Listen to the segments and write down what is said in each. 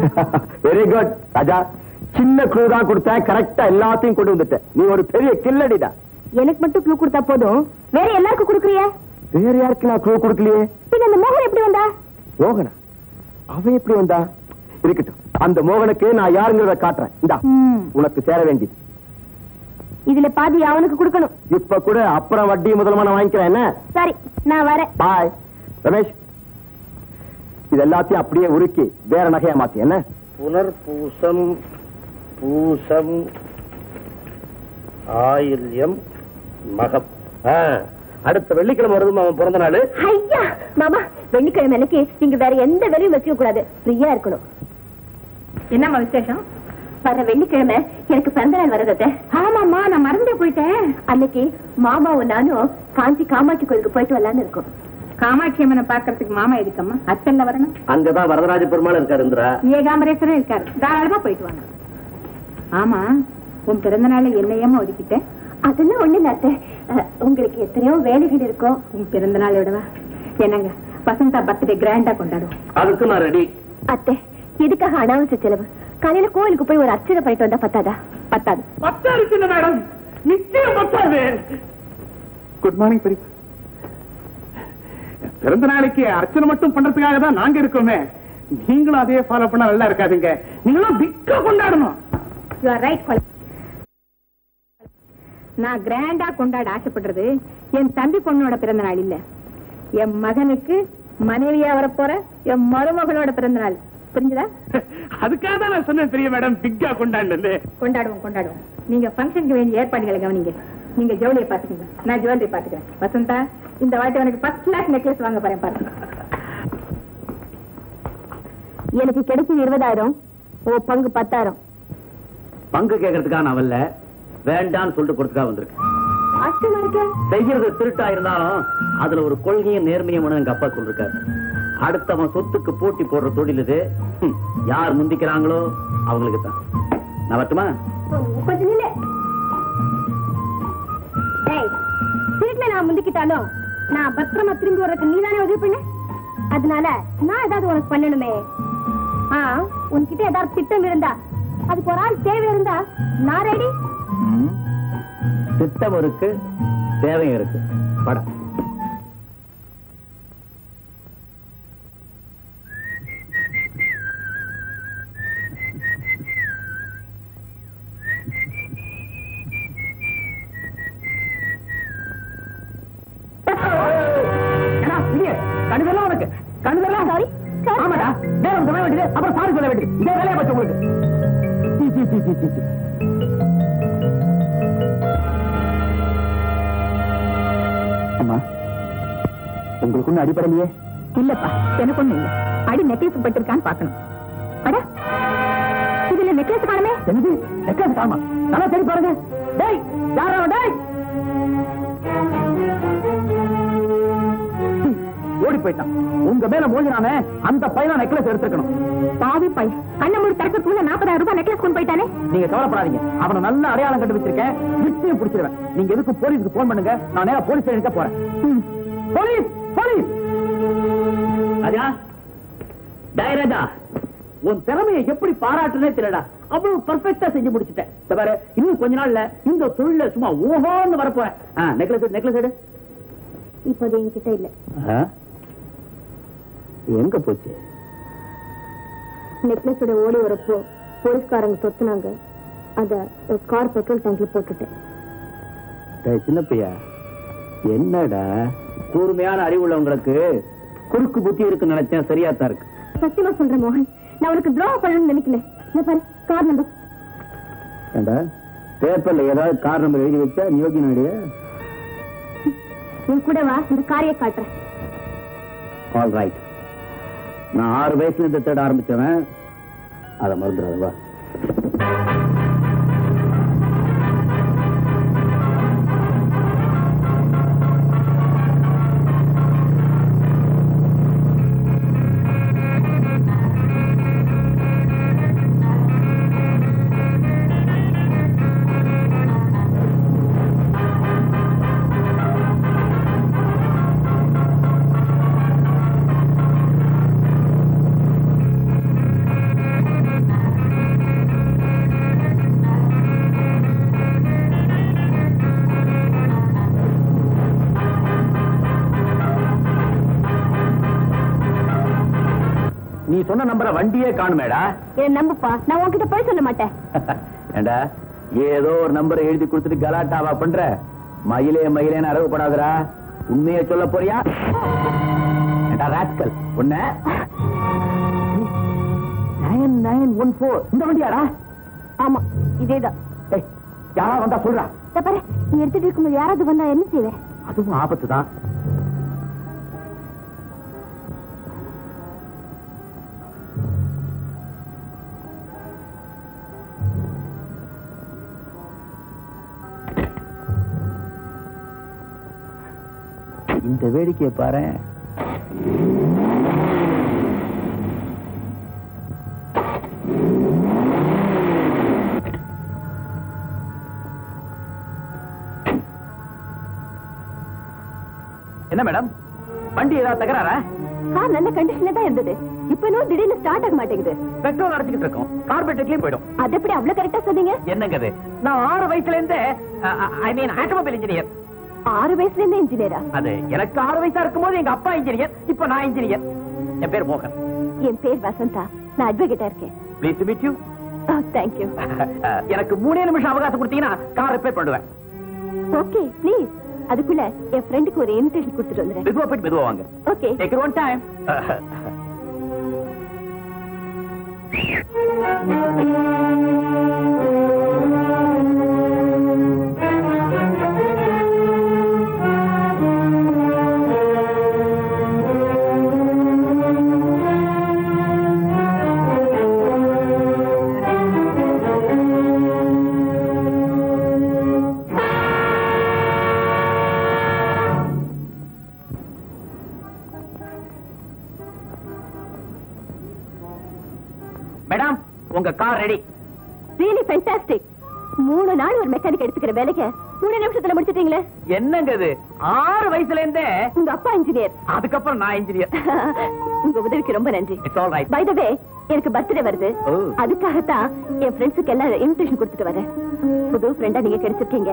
Very good ராஜா. சின்ன clue தான் கொடுத்தேன். கரெக்டா எல்லாத்தையும் கொண்டு வந்துட்டேன். நீ ஒரு பெரிய கில்லடிடா எனக்கு மட்டும் க்ளூ கொடுத்தா போதும்? வேற எல்லாருக்கும் கொடுக்குறிய வேற யாருக்கு நான் க்ளூ கொடுக்கலையே? பின்ன அந்த மோகன் எப்படி வந்தா? மோகனா? அவன் எப்படி வந்தா? இருக்கட்டும். அந்த மோகனுக்கு நான் யாருங்கிறத காட்டுறேன். இந்தா. உனக்கு சேர வேண்டியது. இதுல பாதி அவனுக்கு கொடுக்கணும். இப்ப கூட அப்புறம் வட்டி முதல்ல நான் வாங்கிக்கிறேன். சரி நான் வரேன். பாய் ரமேஷ். இது எல்லாத்தையும் அப்படியே உருக்கி வேற நகையா மாத்தி. என்ன? புனர்பூசம் பூசம் ஆயில்யம் மகம். ஆ, அடுத்த வெள்ளிக்கிழமை வருதுமா அவன் பிறந்த நாள். ஐயா மாமா வெள்ளிக்கிழமை அன்னைக்கு நீங்க வேற எந்த வேலையும் வச்சுக்க கூடாது. ஃப்ரீயா இருக்கணும். என்னம்மா விசேஷம்? வர வெள்ளிக்கிழமை எனக்கு பிறந்த நாள் வருது ஆமாம்மா நான் மறந்தே போயிட்டேன். அன்னைக்கு மாமாவும் நானும் காஞ்சி காமாட்சி கோயிலுக்கு போயிட்டு வரலான்னு இருக்கோம். காமாட்சி அம்மனை பாக்குறதுக்கு மாமா எதுக்கம்மா? அத்தல்ல வரணும். அங்கதான் வரதராஜ பெருமாள் இருக்காரு இந்திரா. ஏகாம்பரேஸ்வரர் இருக்காரு. தாராளமா போயிட்டு வாங்க. ஆமா உன் பிறந்த நாளை என்னையம்மா ஒதுக்கிட்டேன் அதெல்லாம் ஒண்ணு. அஹ், உங்களுக்கு எத்தனையோ வேலைகள் இருக்கும். உன் பிறந்த நாளோடவா என்னங்க வசந்தா பர்த்டே கிராண்டா கொண்டாடுவோம். அதுக்கு நான் ரெடி அத்தை எதுக்காக அனாவசிய செலவு? காலையில கோயிலுக்கு போய் ஒரு அர்ச்சனை பண்ணிட்டு வந்தா பத்தாதா? பத்தாது. பத்தா இருக்குல்ல மேடம். நிச்சயம் பத்தாது. குட் மார்னிங் பெரிய பிறந்த நாளைக்கு அர்ச்சனை மட்டும் பண்றதுக்காக தான் நாங்க இருக்கோமே. நீங்களும் அதே ஃபாலோ பண்ணா நல்லா இருக்காதுங்க. நீங்களும் பிக்கா கொண்டாடணும். யூ ஆர் ரைட் நான் கிராண்டா கொண்டாட ஆசைப்படுறது என் தம்பி பொண்ணோட பிறந்த நாள் இல்ல. என் மகனுக்கு மனைவியா வரப்போற என் மருமகளோட பிறந்த நாள். புரிஞ்சுதா? அதுக்காக தான் நான் சொன்னேன் பெரிய மேடம் பிக்கா கொண்டாடுன்னு கொண்டாடுவோம் கொண்டாடுவோம். நீங்க ஃபங்க்ஷனுக்கு வேண்டிய ஏற்பாடுகளை கவனிங்க. நீங்க ஜவுளியை பாத்துக்கங்க நான் ஜுவல்லரி பாத்துக்கிறேன் வசந்தா இந்த வாட்டி உனக்கு ஃபர்ஸ்ட் கிளாஸ் நெக்லஸ் வாங்க போறேன் பாருங்க எனக்கு கிடைச்சது இருபதாயிரம் ஓ பங்கு பத்தாயிரம். பங்கு கேட்கறதுக்காக நான் வரல. வேண்டான்னு சொல்லிட்டு கொடுத்துக்கா வந்திருக்கேன் செய்யறது திருட்டா இருந்தாலும் அதுல ஒரு கொள்கையும் நேர்மையும் எங்க அப்பா சொல்லிருக்காரு. அடுத்தவன் சொத்துக்கு போட்டி போடுற தொழில் இது. யார் முந்திக்கிறாங்களோ அவங்களுக்கு தான் நான் வரட்டுமா? வீட்டுல நான் முந்திக்கிட்டாலும் நான் பத்திரமா திரும்பி வர்றதுக்கு நீதானே உதவி பண்ண? அதனால நான் ஏதாவது உனக்கு பண்ணணுமே. ஆ உன்கிட்ட ஏதாவது திட்டம் இருந்தா அதுக்கு ஒரு ஆள் தேவை இருந்தா நான் ரெடி திட்டம் இருக்கு தேவையும் இருக்கு. படம். வேண்டியது அப்புறம் சாரி சொல்ல வேண்டியது. இதே வேலையா போச்சு உங்களுக்கு. அம்மா உங்களுக்கு ஒண்ணு அடிப்படலையே இல்லப்பா எனக்கு ஒண்ணும் இல்ல. அடி நெக்லஸ் பட்டிருக்கான்னு பாக்கணும் அட இதுல நெக்லஸ் காணுமே? என்னது? நெக்லஸ் காமா நல்லா தேடி பாருங்க. டேய் யாரா அவன், டேய்! ஓடி போயிட்டான் உங்க மேல மோதினானே அந்த பையனா நெக்லஸ் எடுத்துக்கணும் பாவி பையன் கண்ண மூடி திறக்கிறதுக்குள்ள நாற்பதாயிரம் ரூபாய் நெக்லஸ் கொண்டு போயிட்டானே? நீங்க கவலைப்படாதீங்க. அவனை நல்ல அடையாளம் கண்டு வச்சிருக்கேன் நிச்சயம் பிடிச்சிருவேன். நீங்க எதுக்கு போலீஸ்க்கு போன் பண்ணுங்க? நான் நேரா போலீஸ் ஸ்டேஷனுக்கு போறேன். போலீஸ் போலீஸ் ராஜா டேய் ராஜா உன் திறமையை எப்படி பாராட்டுனே தெரியடா அவ்வளவு பர்ஃபெக்ட்டா செஞ்சு முடிச்சிட்டேன். பாரு இன்னும் கொஞ்ச நாள்ல இந்த தொழில சும்மா ஓஹோன்னு வரப்போறேன். நெக்லஸ் நெக்லஸ் எடு இப்போது என்கிட்ட இல்ல? எங்க போச்சு? நெக்லஸோட ஓடி வரப்போ போலீஸ்காரங்க தொத்துனாங்க. அத ஒரு கார் பெட்ரோல் டேங்க்ல போட்டுட்டேன். டேய் சின்ன பையா என்னடா? கூர்மையான அறிவுள்ளவங்களுக்கு குறுக்கு புத்தி இருக்குன்னு நினைச்சேன் சரியா தான் இருக்கு. சத்தியமா சொல்றேன் மோகன். நான் உனக்கு துரோகம் பண்ணணும்னு நினைக்கல. இந்த பாரு கார் நம்பர் ஏண்டா பேப்பர்ல ஏதாவது கார் நம்பர் எழுதி வச்சா யோகி நாடியா என் கூட வா இந்த காரியை காட்டுறேன். ஆல் ரைட் நான் ஆறு வயசுல இருந்து தேட ஆரம்பிச்சவன். அதை மறந்துடாத சொன்ன நம்பரை வண்டியே காணுமேடா. என்ன நம்புப்பா. நான் உன்கிட்ட போய் சொல்ல மாட்டேன். ஏண்டா ஏதோ ஒரு நம்பரை எழுதி கொடுத்துட்டு கலாட்டாவா பண்ற? மயிலே மயிலேன்னு அரவுப்படாதடா உண்மையை சொல்ல போறியா? ஏண்டா ராஸ்கல் உன்ன? Nine nine one four. இந்த வண்டியாடா? ஆமா இதேதான். யாரா வந்தா சொல்றா? பாரு நீ எடுத்துட்டு இருக்கும்போது யாராவது வந்தா என்ன செய்வேன் அதுவும் ஆபத்து தான் இந்த வேடிக்கையை பாரு என்ன மேடம்? வண்டி ஏதாவது தகராறா? கார் நல்ல கண்டிஷன்ல தான் இருந்தது. இப்ப இன்னும் திடீர்னு ஸ்டார்ட் ஆக மாட்டேங்குது. பெட்ரோல் அடைச்சிக்கிட்டு இருக்கோம். கார்பரேட்டர்லயே போயிடும். அது எப்படி அவ்வளவு கரெக்டா சொன்னீங்க? என்னங்க நான் ஆறு வயசுல இருந்தே ஐ மீன் ஆட்டோமொபைல் இன்ஜினியர் ஆறு வயசுல இருந்தே இன்ஜினியரா அது எனக்கு ஆறு வயசா இருக்கும்போது எங்க அப்பா இன்ஜினியர் இப்ப நான் இன்ஜினியர் என் பேர் மோகன். என் பேர் வசந்தா. நான் அட்வொகேட்டா இருக்கேன். ப்ளீஸ் மீட் யூ தேங்க்யூ எனக்கு மூணே நிமிஷம் அவகாசம் கொடுத்தீங்கன்னா கார் ரிப்பேர் பண்ணுவேன். ஓகே ப்ளீஸ் அதுக்குள்ள என் ஃப்ரெண்டுக்கு ஒரு இன்விடேஷன் கொடுத்துட்டு வந்துடுறேன். மெதுவா போயிட்டு மெதுவா வாங்க. Okay take one time madam உங்க கார் ரெடி ரியலி ஃபேண்டாஸ்டிக் மூணு நாள் ஒரு மெக்கானிக் எடுத்துக்கிற வேலைக்கு மூணு நிமிஷத்துல முடிச்சிட்டீங்களே? என்னங்க இது? ஆறு வயசுல இருந்தே. உங்க அப்பா இன்ஜினியர் அதுக்கப்புறம் நான் இன்ஜினியர் உங்க உதவிக்கு ரொம்ப நன்றி. It's all right by the way எனக்கு பர்த்டே வருது. ஓ. அதுக்காகத்தான் என் ஃப்ரெண்ட்ஸுக்கு எல்லாம் இன்விடேஷன் கொடுத்துட்டு வரேன். புது ஃப்ரெண்டா நீங்க கிடைச்சிருக்கீங்க.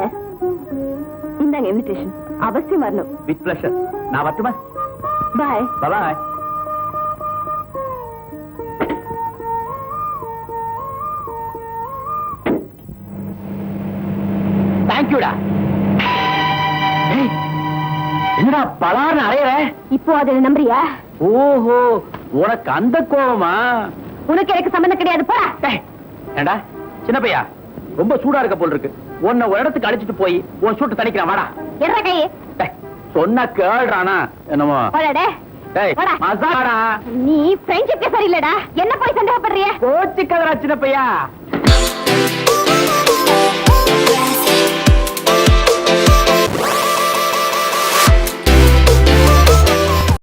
இந்தாங்க இன்விடேஷன் அவசியம் வரணும். வித் பிளஷர் நான் வரட்டுமா? பாய் பாய் தேங்க்யூடா என்னடா பலார்னு அறையற இப்போ அதை நம்புறியா? ஓஹோ உனக்கு அந்த கோவமா? உனக்கு எனக்கு சம்மந்தம் கிடையாது போடா. ஏண்டா சின்ன பையா ரொம்ப சூடா இருக்க போல் இருக்கு. உன்னை ஒரு இடத்துக்கு அழைச்சிட்டு போய் உன் சூட்டு தணிக்கிறான் வாடா. எற டேய், சொன்னா கேள்றானா என்னமோ. நீ ஃப்ரெண்ட்ஷிப்பே சரியில்லடா என்ன போய் சந்தேகப்படுறிய? கோச்சிக்கதரா சின்ன பையா.